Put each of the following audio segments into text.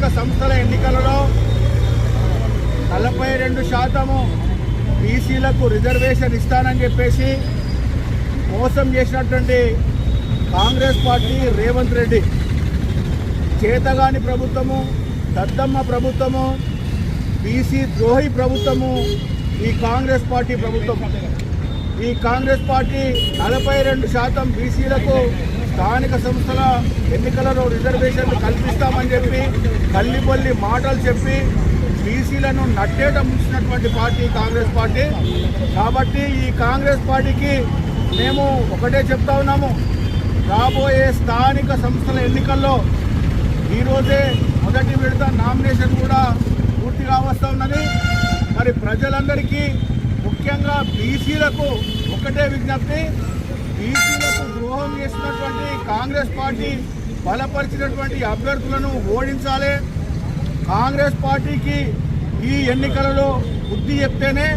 స్థానిక సంస్థల ఎన్నికలలో నలభై రెండు శాతము బీసీలకు రిజర్వేషన్ ఇస్తానని చెప్పేసి మోసం చేసినటువంటి కాంగ్రెస్ పార్టీ రేవంత్ రెడ్డి. చేతగాని ప్రభుత్వము దద్దమ్మ ప్రభుత్వము బీసీ ద్రోహి ప్రభుత్వము ఈ కాంగ్రెస్ పార్టీ ప్రభుత్వం ఈ కాంగ్రెస్ పార్టీ నలభై రెండు శాతం బీసీలకు స్థానిక సంస్థల ఎన్నికలలో రిజర్వేషన్లు కల్పిస్తామని చెప్పి కల్లిపల్లి మాటలు చెప్పి బీసీలను నట్టేట ముంచినటువంటి పార్టీ కాంగ్రెస్ పార్టీ. కాబట్టి ఈ కాంగ్రెస్ పార్టీకి మేము ఒకటే చెప్తా ఉన్నాము. రాబోయే స్థానిక సంస్థల ఎన్నికల్లో ఈరోజే మొదటి విడత నామినేషన్ కూడా పూర్తిగా వస్తూ ఉన్నది. మరి ప్రజలందరికీ ముఖ్యంగా బీసీలకు ఒకటే విజ్ఞప్తి. బీసీలకు చేసినటువంటి కాంగ్రెస్ పార్టీ బలపరిచినటువంటి అభ్యర్థులను ఓడించాలి. కాంగ్రెస్ పార్టీకి ఈ ఎన్నికలలో బుద్ధి చెప్తేనే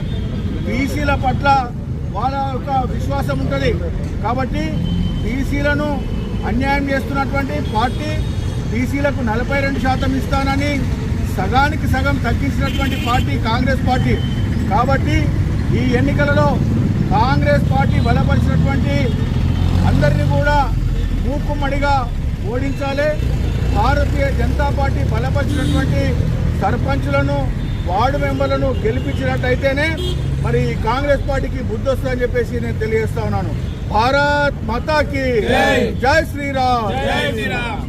బీసీల పట్ల వాళ్ళ యొక్క విశ్వాసం ఉంటుంది. కాబట్టి బీసీలను అన్యాయం చేస్తున్నటువంటి పార్టీ బీసీలకు నలభై రెండు శాతం ఇస్తానని సగానికి సగం తగ్గించినటువంటి పార్టీ కాంగ్రెస్ పార్టీ. కాబట్టి ఈ ఎన్నికలలో కాంగ్రెస్ పార్టీ బలపరిచినటువంటి మూకుమ్మడిగా ఓడించాలి. భారతీయ జనతా పార్టీ బలపరిచినటువంటి సర్పంచులను వార్డు మెంబర్లను గెలిపించినట్టయితేనే మరి ఈ కాంగ్రెస్ పార్టీకి బుద్ధి వస్తుందని చెప్పేసి నేను తెలియజేస్తా ఉన్నాను. భారత్ మాతాకి జై. జై శ్రీరామ్. జై శ్రీరామ్.